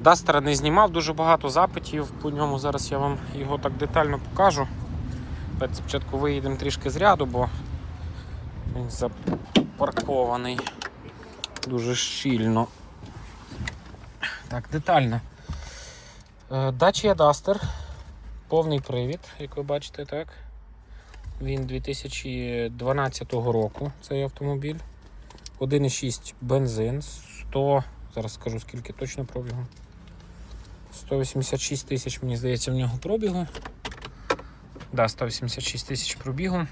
Дастера не знімав, дуже багато запитів по ньому. Зараз я вам його так детально покажу. Давайте спочатку виїдемо трішки з ряду, бо він запаркований дуже щільно. Так, детально. Е, Dacia Duster, повний привід, як ви бачите, так. Він 2012 року цей автомобіль. 1,6 бензин, 100, зараз скажу скільки точно пробігу. 186 тисяч, мені здається, в нього пробігу. Да, 186 тисяч пробігу.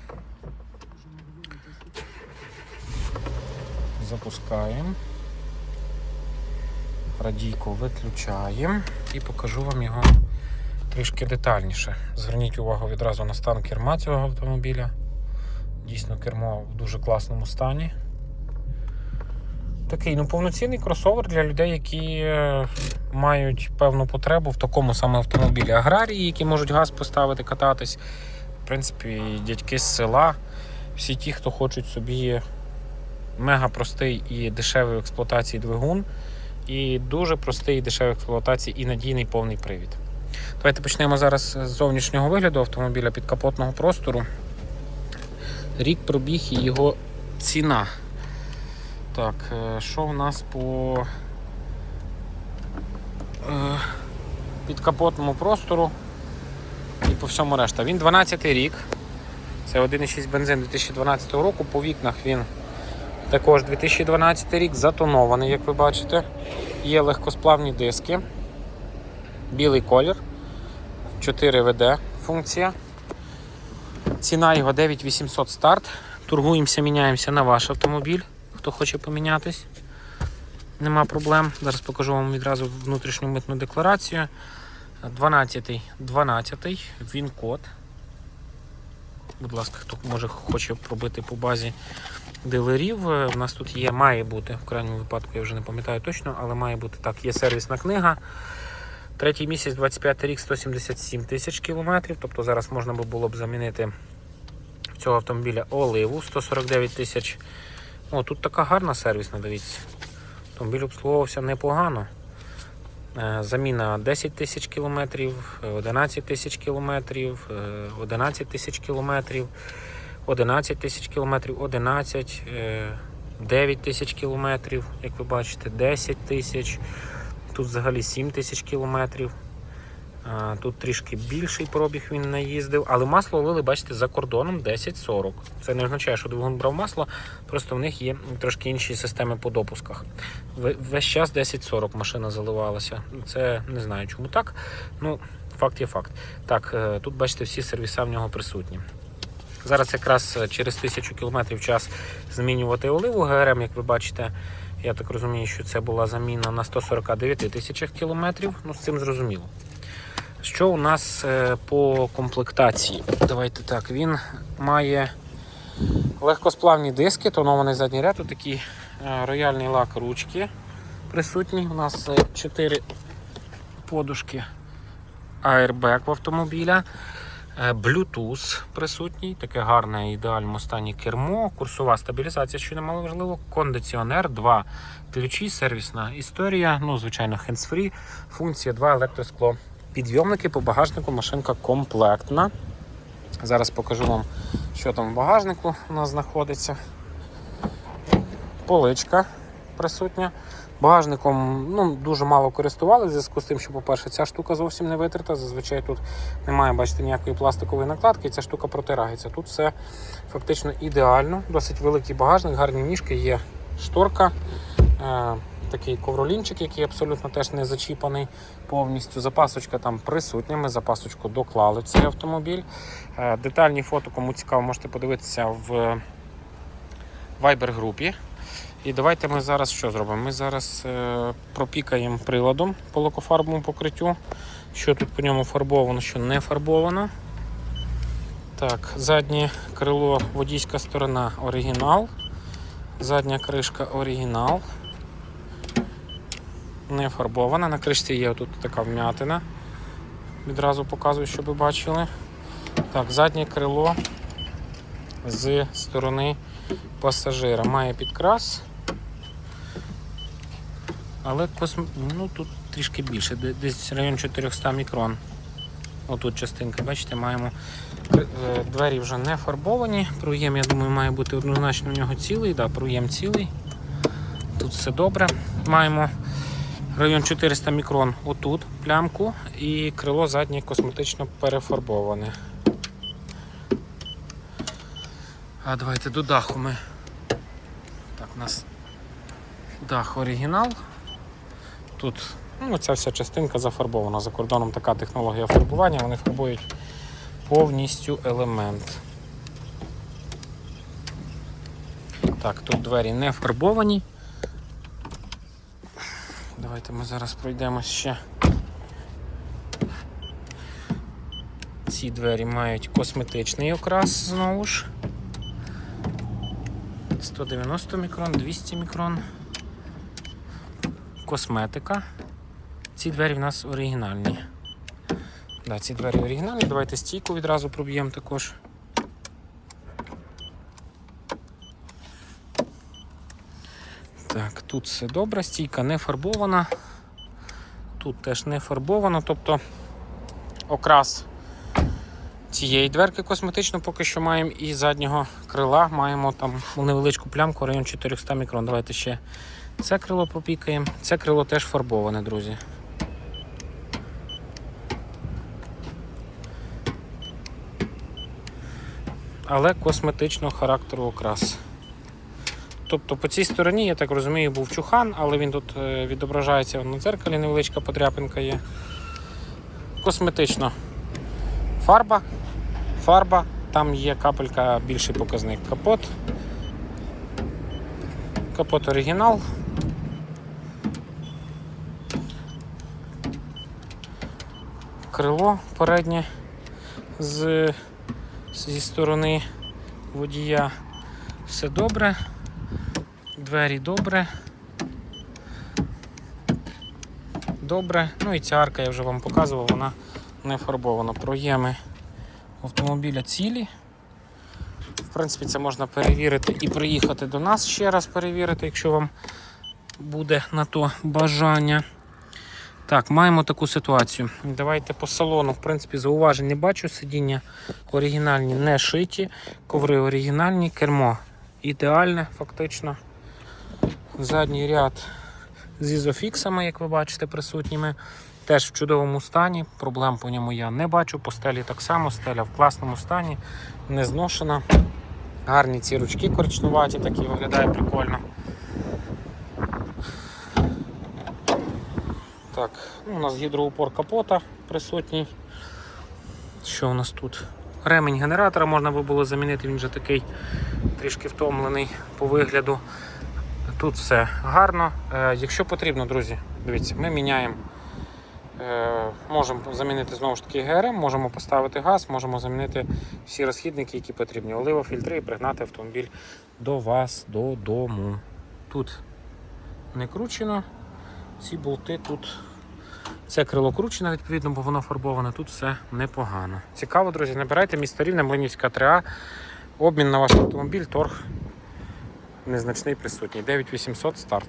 Запускаємо. Радійку виключаємо і покажу вам його трішки детальніше. Зверніть увагу відразу на стан керма цього автомобіля. Дійсно, кермо в дуже класному стані. Такий ну, повноцінний кросовер для людей, які е, мають певну потребу в такому саме автомобілі. Аграрії, які можуть газ поставити, кататись. В принципі, дядьки з села, всі ті, хто хочуть собі мега простий і дешевий в експлуатації двигун, і дуже простий і дешевий в експлуатації і надійний повний привід. Давайте почнемо зараз з зовнішнього вигляду автомобіля підкапотного простору. Рік пробіг і його ціна. Так, е, що в нас по е, підкапотному простору і по всьому решта. Він 12 рік. Це 1,6 бензин 2012 року. По вікнах він також 2012 рік, затонований, як ви бачите. Є легкосплавні диски, білий колір, 4 ВД функція. Ціна його 9800 старт. Торгуємося, міняємося на ваш автомобіль. Хто хоче помінятись, нема проблем. Зараз покажу вам відразу внутрішню митну декларацію. 12 12 він код. Будь ласка, хто може хоче пробити по базі дилерів. Е, У нас тут є, має бути, в крайньому випадку, я вже не пам'ятаю точно, але має бути так. Є сервісна книга. Третій місяць, 25 рік, 177 тисяч кілометрів. Тобто зараз можна було б замінити цього автомобіля оливу 149 тисяч. О, тут така гарна сервісна, дивіться. Автомобіль обслуговувався непогано. Е, Заміна 10 тисяч кілометрів, е, 11 тисяч кілометрів, е, 11 тисяч кілометрів, 11 тисяч кілометрів, 11, е, 9 тисяч кілометрів, як ви бачите, 10 тисяч. Тут взагалі 7 тисяч кілометрів. Тут трішки більший пробіг він наїздив, але масло лили, бачите, за кордоном 10-40. Це не означає, що двигун брав масло, просто в них є трошки інші системи по допусках. Весь час 10-40 машина заливалася. Це не знаю, чому так. Ну, факт є факт. Так, е, тут бачите, всі сервіса в нього присутні. Зараз якраз е, через 1000 км час змінювати оливу ГРМ, як ви бачите. Я так розумію, що це була заміна на 149 тисячах кілометрів. Ну, з цим зрозуміло. Що у нас е, по комплектації? Давайте так, він має легкосплавні диски, тонований задній ряд, такий е, рояльний лак ручки присутній. У нас 4 подушки airbag в автомобіля. Е, Bluetooth присутній, таке гарне ідеальному стані кермо, курсова стабілізація, що немало важливо, кондиціонер, два ключі, сервісна історія, ну, звичайно, hands-free, функція, два електроскло. Підйомники по багажнику, машинка комплектна. Зараз покажу вам, що там в багажнику у нас знаходиться. Поличка присутня. Багажником ну, дуже мало користувалися в зв'язку з тим, що, по-перше, ця штука зовсім не витерта. Зазвичай тут немає, бачите, ніякої пластикової накладки, і ця штука протирається. Тут все фактично ідеально, досить великий багажник, гарні ніжки, є шторка, е, такий ковролінчик, який абсолютно теж не зачіпаний повністю. Запасочка там присутня. Ми запасочку доклали цей автомобіль. Е, детальні фото, кому цікаво, можете подивитися в Viber групі. І давайте ми зараз що зробимо? Ми зараз е, пропікаємо приладом по лакофарбовому покриттю. Що тут по ньому фарбовано, що не фарбовано. Так, заднє крило, водійська сторона оригінал. Задня кришка оригінал. Не фарбована. На кришці є тут така вмятина. Відразу показую, щоб ви бачили. Так, заднє крило з сторони пасажира. Має підкрас. Але косм... ну, тут трішки більше, десь район 400 мікрон. Отут частинка, бачите, маємо е, двері вже не фарбовані. Проєм, я думаю, має бути однозначно у нього цілий. Да, проєм цілий. Тут все добре. Маємо район 400 мікрон отут, плямку, і крило заднє косметично перефарбоване. А давайте до даху ми. Так, у нас дах оригінал. Тут ну, ця вся частинка зафарбована. За кордоном така технологія фарбування, вони фарбують повністю елемент. Так, тут двері не фарбовані. Давайте ми зараз пройдемось ще. Ці двері мають косметичний окрас знову ж. 190 мікрон, 200 мікрон. Косметика. Ці двері в нас оригінальні. Да, ці двері оригінальні. Давайте стійку відразу проб'ємо також. Так, тут все добре, стійка не фарбована. Тут теж не фарбовано, тобто окрас цієї дверки косметично поки що маємо і заднього крила маємо там невеличку плямку район 400 мікрон. Давайте ще це крило попікаємо. Це крило теж фарбоване, друзі. Але косметичного характеру окрас. Тобто по цій стороні, я так розумію, був чухан, але він тут е, відображається на дзеркалі, невеличка подряпинка є. Косметично фарба, фарба, там є капелька більший показник. Капот. Капот оригінал. Крило переднє з, зі сторони водія. Все добре. Двері добре. Добре. Ну і ця арка я вже вам показував, вона не фарбована. Проєми автомобіля цілі. В принципі, це можна перевірити і приїхати до нас ще раз перевірити, якщо вам буде на то бажання. Так, маємо таку ситуацію. Давайте по салону. В принципі, зауважень не бачу. Сидіння оригінальні не шиті, коври оригінальні, кермо ідеальне, фактично. Задній ряд з ізофіксами, як ви бачите, присутніми. Теж в чудовому стані. Проблем по ньому я не бачу. По стелі так само, стеля в класному стані, не зношена. Гарні ці ручки коричнуваті, такі виглядає прикольно. Так, ну, у нас гідроупор капота присутній. Що у нас тут? Ремень генератора можна би було замінити, він вже такий трішки втомлений по вигляду. Тут все гарно. Е, якщо потрібно, друзі, дивіться, ми міняємо. Е, можемо замінити знову ж таки ГРМ, можемо поставити газ, можемо замінити всі розхідники, які потрібні. Оливофільтри і пригнати автомобіль до вас додому. Тут не кручено. Ці болти тут. Це крило кручене, відповідно, бо воно фарбоване. Тут все непогано. Цікаво, друзі, набирайте місто Рівне, Млинівська 3А. Обмін на ваш автомобіль, торг незначний присутній. 9800 старт.